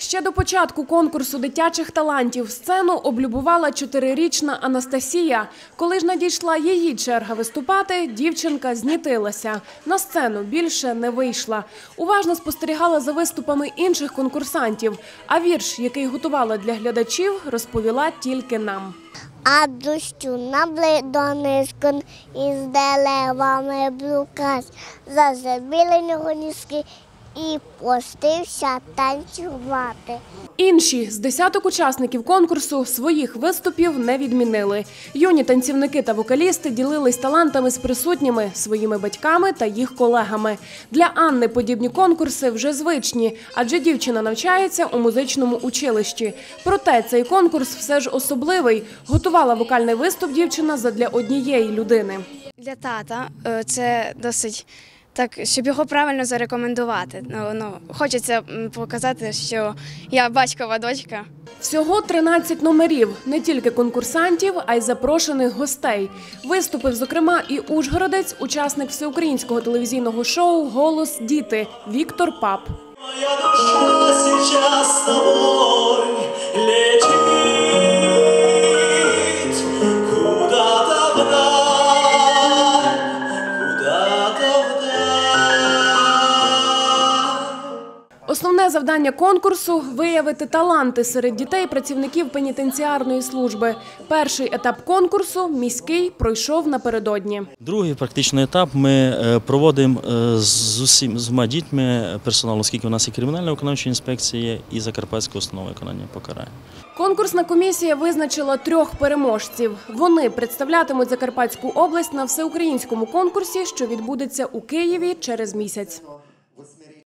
Ще до початку конкурсу дитячих талантів сцену облюбувала чотирирічна Анастасія. Коли ж надійшла її черга виступати, дівчинка знітилася. На сцену більше не вийшла. Уважно спостерігала за виступами інших конкурсантів. А вірш, який готувала для глядачів, розповіла тільки нам. А дощу наблидонискон із деревами блукач, заземілені ніжки і пустився танцювати. Інші з десяток учасників конкурсу своїх виступів не відмінили. Юні танцівники та вокалісти ділились талантами з присутніми своїми батьками та їх колегами. Для Анни подібні конкурси вже звичні, адже дівчина навчається у музичному училищі. Проте цей конкурс все ж особливий. Готувала вокальний виступ дівчина задля однієї людини. Для тата е, це досить так, щоб його правильно зарекомендувати. Ну, ну, хочеться показати, що я батькова дочка. Всього 13 номерів, не тільки конкурсантів, а й запрошених гостей. Виступив, зокрема, і Ужгородець, учасник всеукраїнського телевізійного шоу Голос діти Віктор Пап. Моя душа сейчас с тобой Основне завдання конкурсу виявити таланти серед дітей працівників пенітенціарної служби. Перший етап конкурсу міський пройшов напередодні. Другий практичний етап ми е, проводимо е, з усім з усіма дітьми персоналу, оскільки у нас і кримінальна виконавча інспекція і Закарпатська установа виконання покарання. Конкурсна комісія визначила трьох переможців. Вони представлятимуть Закарпатську область на всеукраїнському конкурсі, що відбудеться у Києві через місяць.